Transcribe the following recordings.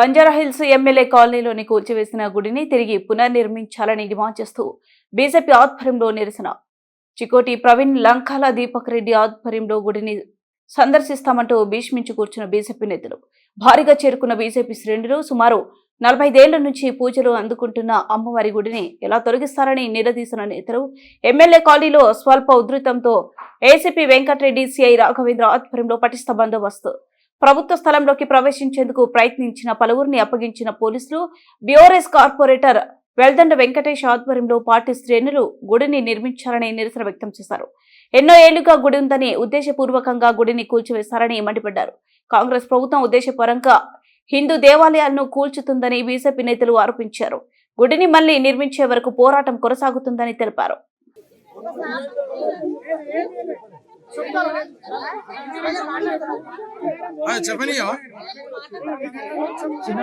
Banjara Hills MLA కాలనీలోని కూల్చివేసిన గుడిని తిరిగి పునర్నిర్మించాలని డిమాండ్ చేస్తూ బీజేపీ ఆధ్వర్యంలో నిరసన. చికోటి ప్రవీణ్ లంకాల దీపక్ రెడ్డి ఆధ్వర్యంలో గుడిని సందర్శిస్తామంటూ భీష్మించి కూర్చున్న బీజేపీ నేతలు. భారీగా చేరుకున్న బీజేపీ శ్రేణులు సుమారు నలభై ఐదేళ్ళ నుంచి పూజలు అందుకుంటున్న అమ్మవారి గుడిని ఎలా తొలగిస్తారని నిలదీసిన నేతలు ఎమ్మెల్యే కాలనీలో స్వల్ప ఉధృతంతో ఏసీపీ వెంకటరెడ్డి సిఐ రాఘవేంద్ర ఆధ్వర్యంలో పటిష్ట బందోబస్తు ప్రభుత్వ స్థలంలోకి ప్రవేశించేందుకు ప్రయత్నించిన పలువురిని అప్పగించిన పోలీసులు బిఓరెస్ కార్పొరేటర్ వెల్దండ వెంకటేష్ ఆధ్వర్యంలో పార్టీ శ్రేణులు గుడిని నిర్మించాలని నిరసన వ్యక్తం చేశారు. ఎన్నో ఏళ్ళుగా గుడి ఉందని ఉద్దేశపూర్వకంగా గుడిని కూల్చివేశారని మండిపడ్డారు. కాంగ్రెస్ ప్రభుత్వం ఉద్దేశపరంగా హిందూ దేవాలయాలను కూల్చుతుందని బీజేపీ నేతలు ఆరోపించారు. గుడిని మళ్ళీ నిర్మించే వరకు పోరాటం కొనసాగుతుందని తెలిపారు. చెప్పని చిన్న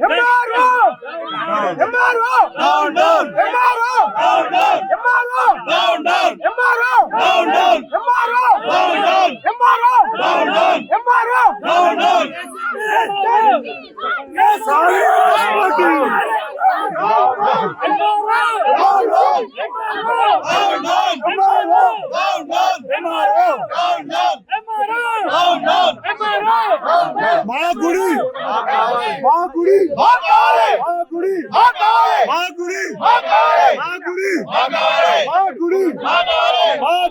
down down down down down down MRO down down MRO down down MRO down down MRO down down మా గుడి మా గుడి మా గుడి మా గుడి మా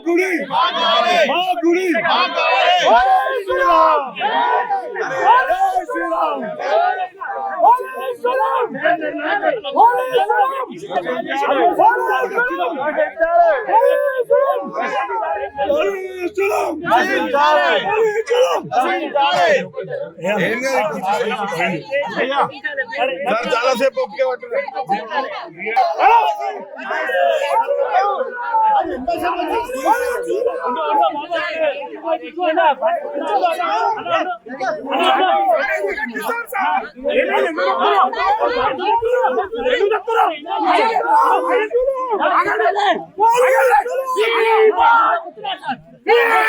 గుడి మా గుడి మా Yeah!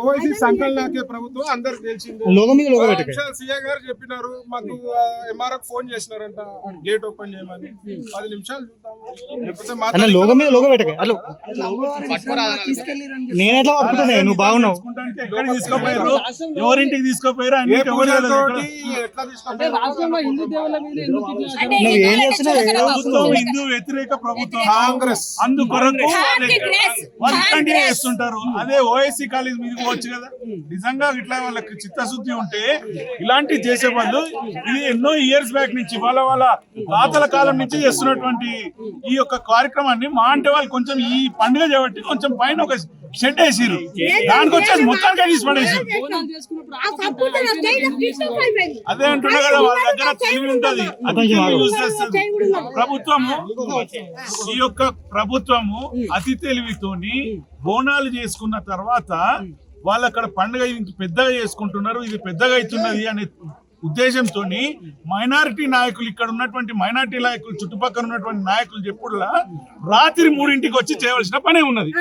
ఓవైసీ ప్రభుత్వం అందరు తెలిసింది సీఏ గారు చెప్పినారు మాకు ఎంఆర్ఎఫ్ ఫోన్ చేసినారంట గేట్ ఓపెన్ చేయమని. పది నిమిషాలు నేను బాగున్నావు. తీసుకోపోయారు? ఎవరింటికి తీసుకోపోయారు? హిందూ వ్యతిరేక ప్రభుత్వం. కాంగ్రెస్. అందుకొరకు వర్క్ కంటిన్యూ చేస్తుంటారు. అదే ఓఎస్సీ కాలేజ్ మీదకి పోవచ్చు కదా? నిజంగా ఇట్లా వాళ్ళకి చిత్తశుద్ధి ఉంటే ఇలాంటివి చేసే వాళ్ళు ఇది ఎన్నో ఇయర్స్ బ్యాక్ నుంచి వాళ్ళ వాళ్ళ తాతల కాలం నుంచి చేస్తున్నటువంటి ఈ యొక్క కార్యక్రమాన్ని మా అంటే వాళ్ళు కొంచెం ఈ పండుగ చేపట్టి కొంచెం పైన ఒక షెడ్ వేసిరు దానికి వచ్చేసి మొత్తానికి తీసి పడేసారు అదే అంటున్నా కదా వాళ్ళ దగ్గర తెలివి ఉంటది. అది తెలివి యూజ్ చేస్తుంది ప్రభుత్వము ఈ యొక్క ప్రభుత్వము అతి తెలివితోని బోనాలు చేసుకున్న తర్వాత వాళ్ళు అక్కడ పండుగ ఇంత పెద్దగా చేసుకుంటున్నారు ఇది పెద్దగా అవుతున్నది అనే ఉద్దేశంతో మైనారిటీ నాయకులు ఇక్కడ ఉన్నటువంటి మైనారిటీ నాయకులు చుట్టుపక్కల ఉన్నటువంటి నాయకులు చెప్పుడులా రాత్రి మూడింటికి వచ్చి చేయవలసిన పనే ఉన్నది.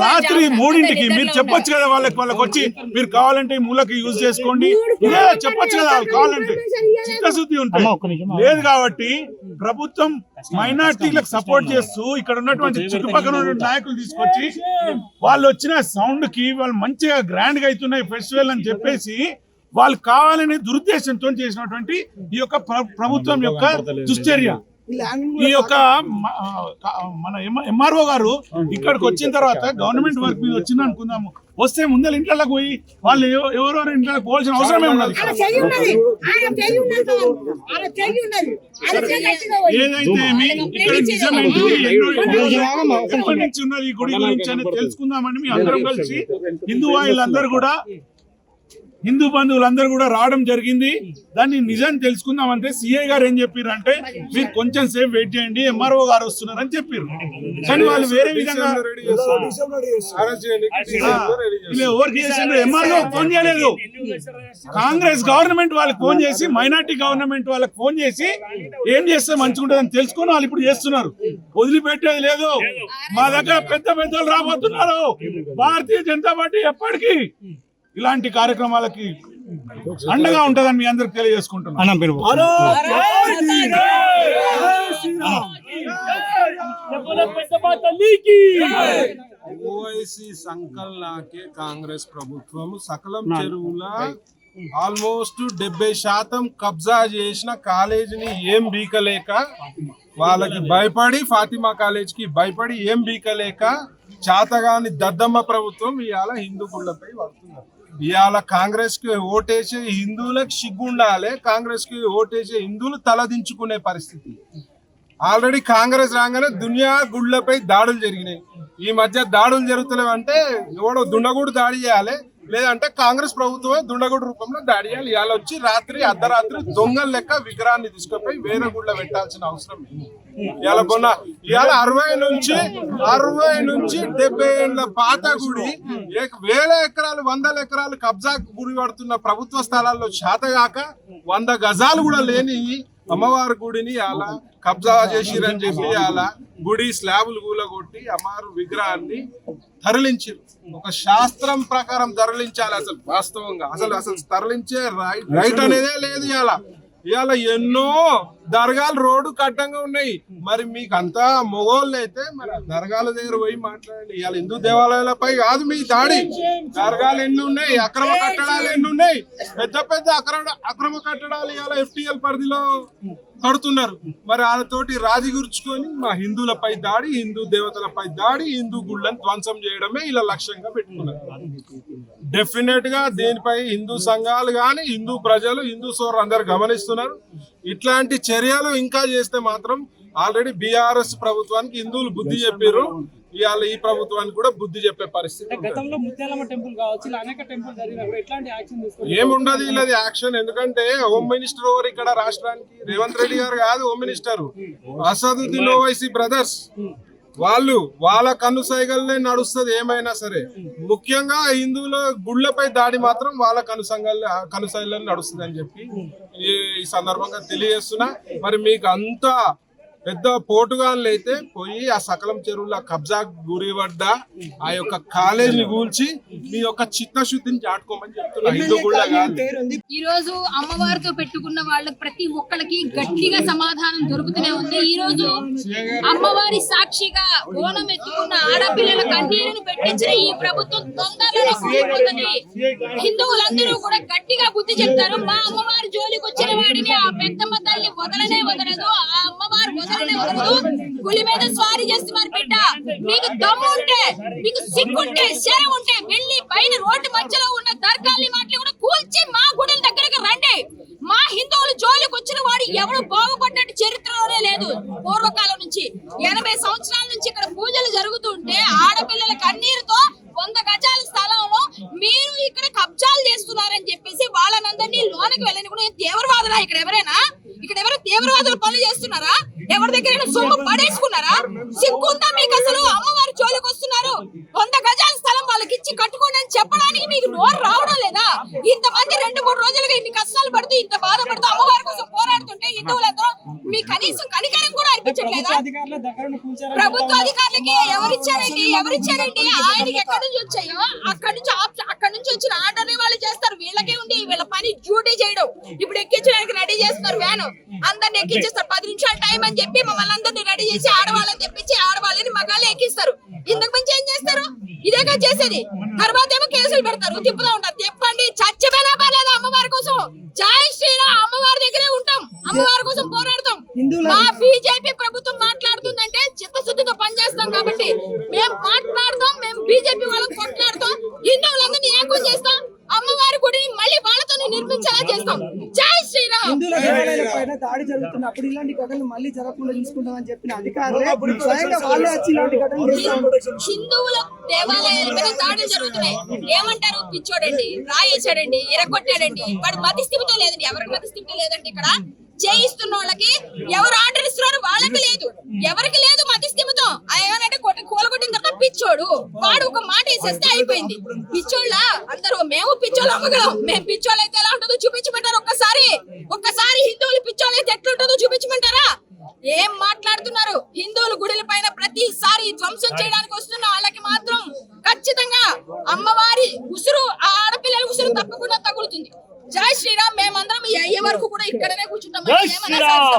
రాత్రి మూడింటికి మీరు చెప్పొచ్చు కదా వాళ్ళకి వాళ్ళకి వచ్చి మీరు కావాలంటే మూలకి యూజ్ చేసుకోండి. ఇదే చెప్పొచ్చు కదా వాళ్ళు కావాలంటే. చిత్తశుద్ధి అమ్మ ఉంటుంది ఒక్క నిమిషం లేదు కాబట్టి ప్రభుత్వం మైనార్టీలకు సపోర్ట్ చేస్తూ ఇక్కడ ఉన్నటువంటి చుట్టుపక్కల ఉన్నటువంటి నాయకులు తీసుకొచ్చి వాళ్ళు వచ్చిన సౌండ్కి వాళ్ళు మంచిగా గ్రాండ్గా అవుతున్నాయి ఫెస్టివల్ అని చెప్పేసి వాళ్ళు కావాలనే దురుద్దేశంతో చేసినటువంటి ఈ యొక్క ప్ర- ప్రభుత్వం యొక్క దుశ్చర్య. ఈ యొక్క మన ఎంఆర్ఓ గారు ఇక్కడికి వచ్చిన తర్వాత గవర్నమెంట్ వర్క్ మీద వచ్చింది అనుకుందాము. వస్తే ముందర ఇంట్లోకి పోయి వాళ్ళు ఎవ- ఎవరెవరు ఇంట్లోకి పోవాల్సిన అవసరమే ఉన్నది? ఆయన చెయ్యి ఉన్నది. ఆయన చెయ్యి ఉన్నది ఆయన చెయ్యి ఉన్నది. ఆయన చెయ్యి ఎత్తుగా పోయి. ఏదైతే ఏమి ఇక్కడ నిజమేంటి ఉన్నది. ఈ గుడి గురించి అనేది తెలుసుకుందామని మీ అందరం కలిసి హిందూ వాళ్ళందరూ కూడా హిందూ బంధువులందరూ కూడా రావడం జరిగింది. దాన్ని నిజం తెలుసుకుందామంటే సిఐ గారు ఏం చెప్పారు అంటే మీరు కొంచెం సేపు వెయిట్ చేయండి ఎంఆర్ఓ గారు వస్తున్నారు అని చెప్పారు కానీ వాళ్ళు వేరే విధంగా ఎవరికి చేసిండ్రు? ఎంఆర్ఓ ఫోన్ చేయలేదు. కాంగ్రెస్ గవర్నమెంట్ వాళ్ళకి ఫోన్ చేసి మైనార్టీ గవర్నమెంట్ వాళ్ళకి ఫోన్ చేసి ఏం చేస్తే మంచిగుంటుందని తెలుసుకొని వాళ్ళు ఇప్పుడు చేస్తున్నారు. వదిలిపెట్టేది లేదు. మా దగ్గర పెద్ద పెద్దలు రాబోతున్నారు. భారతీయ జనతా పార్టీ ఎప్పటికీ ఇలాంటి కార్యక్రమాలకి అండగా ఉంటుందని మీ అందరికి తెలియజేసుకుంటున్నాను. ఓవైసీ సంకలనాకే కాంగ్రెస్ ప్రభుత్వం సకలం చెరువుల ఆల్మోస్ట్ డెబ్బై శాతం కబ్జా చేసిన కాలేజీని ఏం బీకలేక వాళ్ళకి భయపడి ఫాతిమా కాలేజీకి భయపడి ఏం బీకలేక చాతగాని దద్దమ్మ ప్రభుత్వం ఇవాళ హిందూ గుళ్ళపై పడుతున్నారు. ఇవాళ కాంగ్రెస్కి ఓటేసే హిందువులకు సిగ్గుండాలి కాంగ్రెస్కి ఓటేసే హిందువులు తలదించుకునే పరిస్థితి. ఆల్రెడీ కాంగ్రెస్ రాగానే దునియా గుళ్ళపై దాడులు జరిగినాయి. ఈ మధ్య దాడులు జరుగుతున్నాయి అంటే ఎవడో దుండగుడు దాడి చేయాలి లేదంటే కాంగ్రెస్ ప్రభుత్వమే దుండగుడు రూపంలో దాడి చేయాలి. ఇవాళ వచ్చి రాత్రి అర్ధరాత్రి దొంగల లెక్క విగ్రహాన్ని తీసుకుపోయి వేరే గుళ్ళ పెట్టాల్సిన అవసరం లేదు. ఇవాళ కొన్న ఇవాళ అరవై నుంచి అరవై నుంచి డెబ్బై ఏళ్ళ పాత గుడి వేల ఎకరాలు వందల ఎకరాలు కబ్జా గురి పడుతున్న ప్రభుత్వ స్థలాల్లో శాతగాక వంద గజాలు కూడా లేని అమ్మవారి గుడిని అలా కబ్జా చేసిరని చెప్పి అలా గుడి స్లాబులు కూలగొట్టి అమ్మవారి విగ్రహాన్ని తరలించారు ఒక శాస్త్రం ప్రకారం తరలించాలి అసలు వాస్తవంగా. అసలు అసలు తరలించే రైట్ రైట్ అనేదే లేదు ఇవాళ. ఇవాళ ఎన్నో దర్గాలు రోడ్డు కట్టంగా ఉన్నాయి. మరి మీకు అంతా మొగోళ్ళు అయితే మరి దర్గాల దగ్గర పోయి మాట్లాడండి. ఇవాళ హిందూ దేవాలయాలపై కాదు మీ దాడి. దర్గాలు ఎన్ని ఉన్నాయి? అక్రమ కట్టడాలు ఎన్ని ఉన్నాయి? పెద్ద పెద్ద అక్రమ అక్రమ కట్టడాలు ఇవాళ ఎఫ్టిఎల్ పరిధిలో కడుతున్నారు. మరి వాళ్ళతోటి రాజీ గుర్చుకొని మా హిందువులపై దాడి హిందూ దేవతలపై దాడి హిందూ గుళ్ళని ధ్వంసం చేయడమే ఇలా లక్ష్యంగా పెట్టుకున్నారు. డెఫినెట్గా దీనిపై హిందూ సంఘాలు కానీ హిందూ ప్రజలు హిందూ సోదరు అందరు గమనిస్తున్నారు. ఇట్లాంటి చర్యలు ఇంకా చేస్తే మాత్రం ఆల్రెడీ బీఆర్ఎస్ ప్రభుత్వానికి హిందువులు బుద్ధి చెప్పారు. ఇవాళ ఈ ప్రభుత్వానికి కూడా బుద్ధి చెప్పే పరిస్థితి ఏముండదు ఇలాది యాక్షన్. ఎందుకంటే హోమ్ మినిస్టర్ ఓవర్ ఇక్కడ రాష్ట్రానికి? రేవంత్ రెడ్డి గారు కాదు home minister. Asaduddin Owaisi brothers. వాళ్ళు వాళ్ళ కన్ను నడుస్తుంది ఏమైనా సరే. ముఖ్యంగా హిందువుల గుళ్ళపై దాడి మాత్రం వాళ్ళ కనుసంగల్ కనుసైలను నడుస్తుంది అని చెప్పి ఈ ఈ సందర్భంగా తెలియజేస్తున్నా. మరి మీకు అంతా పెద్ద పోటుగాళ్ళు అయితే పోయి ఆ సకలం చెరువుల కబ్జా గురిపడ్డ ఆ యొక్క కాలేజీని కూల్చి మీ యొక్క చిత్తశుద్ధిని చాటుకోమని చెప్తున్నా హిందూ గుళ్ళ కాదు ఈ రోజు అమ్మవారితో పెట్టుకున్న వాళ్ళకి ప్రతి ఒక్కరికి గట్టిగా సమాధానం దొరుకుతూనే ఉంది. ఈ రోజు అమ్మవారి సాక్షిగా ఓనం ఎత్తుకున్న ఆడపిల్లల కన్నీరును పెట్టించిన ఈ ప్రభుత్వం తొందరలో కూలిపోతుంది హిందువులందరూ కూడా గట్టిగా బుద్ధి చెప్తారు. మా అమ్మవారి జోలికి వచ్చిన వాడిని ఆ పెద్దమ్మ తల్లి వదలనే వదలదు. ఆ అమ్మవారు వదలనే పులి మీద స్వారీ చేస్తున్నారు బిడ్డ. మీకు దమ్ము ఉంటే మీకు సిగ్గుంటే శరం ఉంటే వెళ్ళి పైన రోడ్డు మధ్యలో ఉన్న దర్గాల్ని మాటలు కూడా కూల్చి మా గుడి దగ్గరకు రండి. మా హిందువులు జోలికి వచ్చిన వాడు ఎవడు బాగుపడ్డట్టు చరిత్రలోనే లేదు. పూర్వకాలం నుంచి ఎనభై సంవత్సరాల నుంచి ఇక్కడ పూజలు జరుగుతుంటే ఆడపిల్లల కన్నీరుతో వంద గజాల స్థలంలో మీరు ఇక్కడ కబ్జాలు చేస్తున్నారని చెప్పేసి వాళ్ళనందరినీ లోనకి వెళ్ళని కూడా తీవ్రవాదులా? ఇక్కడ ఎవరైనా? ఇక్కడ ఎవరైనా తీవ్రవాదులు పనులు చేస్తున్నారా? ఎవరి దగ్గర సొమ్ము పడేసుకున్నారా? సిగ్గుందా మీకు అసలు? అమ్మవారి జోలికి వస్తున్నారు. వంద గజాల స్థలం వాళ్ళకి ఇచ్చి కట్టుకోండి అని చెప్పడానికి మీకు నోరు రావడం లేదా? ఇంతమంది రెండు మూడు రోజులుగా ఇన్ని కష్టాలు పడుతూ ఇంత బాధపడుతూ అమ్మవారి కోసం పోరాడుతుంటే హిందువులతో మీ కనీసం కనికరం కూడా అనిపించట్లేదా? ప్రభుత్వ అధికారులకి ఎవరిచ్చారండి? ఎవరిచ్చారండి? ఆయనకి ఎక్కడి నుంచి వచ్చాయో? అక్కడి నుంచి అక్కడి నుంచి వచ్చిన ఆర్డర్ వాళ్ళు చేస్తారు. వీళ్ళకే ఉంది వీళ్ళ పని డ్యూటీ చేయడం. ఇప్పుడు ఎక్కించడానికి రెడీ చేస్తున్నారు వ్యాన్. అందరిని ఎక్కించేస్తారు. పది నిమిషాలు టైం అని చెప్పి మమ్మల్ని అందరిని రెడీ చేసి ఆడవాళ్ళని తెప్పించి ఆడవాళ్ళని మగాళ్ళు ఎక్కిస్తారు. ఇంతకు మించి ఏం చేస్తారు? ఇదేగా చేసేది. తర్వాత ఏమో కేసులు పెడతారు. తిప్పుతూ ఉంటారు. తిప్పండి. చచ్చిపోయినా పర్లేదు అమ్మవారి కోసం. జై శ్రీరామ్. అమ్మవారి దగ్గరే ఉంటాం. అమ్మవారి కోసం పోరాడతాం. మా బీజేపీ ప్రభుత్వం మాట్లాడుతుందంటే చిత్తశుద్ధితో పనిచేస్తాం కాబట్టి మేము మాట్లాడతాం మేము బీజేపీ వాళ్ళని కొట్లాడతాం హిందువులందరినీ ఏకం చేస్తాం అమ్మవారి గుడిని మళ్ళీ వాళ్ళతో నిర్మించేలా చేస్తాం జై శ్రీరామ్ హిందువుల దేవాలయాల పైన దాడి జరుగుతున్నప్పుడు ఇలాంటి ఘటనలు మళ్ళీ జరగకుండా చూసుకుంటామని చెప్పిన అధికారులే. స్వయంగా వాళ్ళే వచ్చి ఇలాంటి ఘటనలు చేస్తారు. హిందువుల దేవాలయాల మీద దాడులు జరుగుతున్నాయి. ఏమంటారు? పిచ్చోడండి రాయేసాడండి ఎరగొట్టాడండి. వాడు మతిస్థిమితం లేదండి. ఎవరికి మతిస్థిమితం లేదండి ఇక్కడ? చేయిస్తున్న వాళ్ళకి ఎవరు ఆర్డర్ ఇస్తున్నారు వాళ్ళకి లేదు. ఎవరికి లేదు మతిస్థిమితం. ఏమనంటే కూలగొట్టిన తర్వాత పిచ్చోడు. వాడు ఒక మాట వేసేస్తే అయిపోయింది. పిచ్చోళ్ళ అందరూ మేము పిచ్చోళ్ళు అమ్మగలం. మేము పిచ్చోళ్ళు అయితే ఎలా ఉంటుందో చూపించమంటారు ఒక్కసారి? ఒక్కసారి హిందువులు పిచ్చోళ్ళు అయితే ఎట్లుంటుందో చూపించమంటారా? ఏం మాట్లాడుతున్నారు? హిందువులు గుడిల పైన ప్రతిసారి ధ్వంసం చేయడానికి వస్తున్న వాళ్ళకి మాత్రం ఖచ్చితంగా అమ్మవారి ఉసురు ఆ ఆడపిల్లల ఉసురు తప్పకుండా తగులుతుంది. जय श्रीराम मेमंदर इकड़ने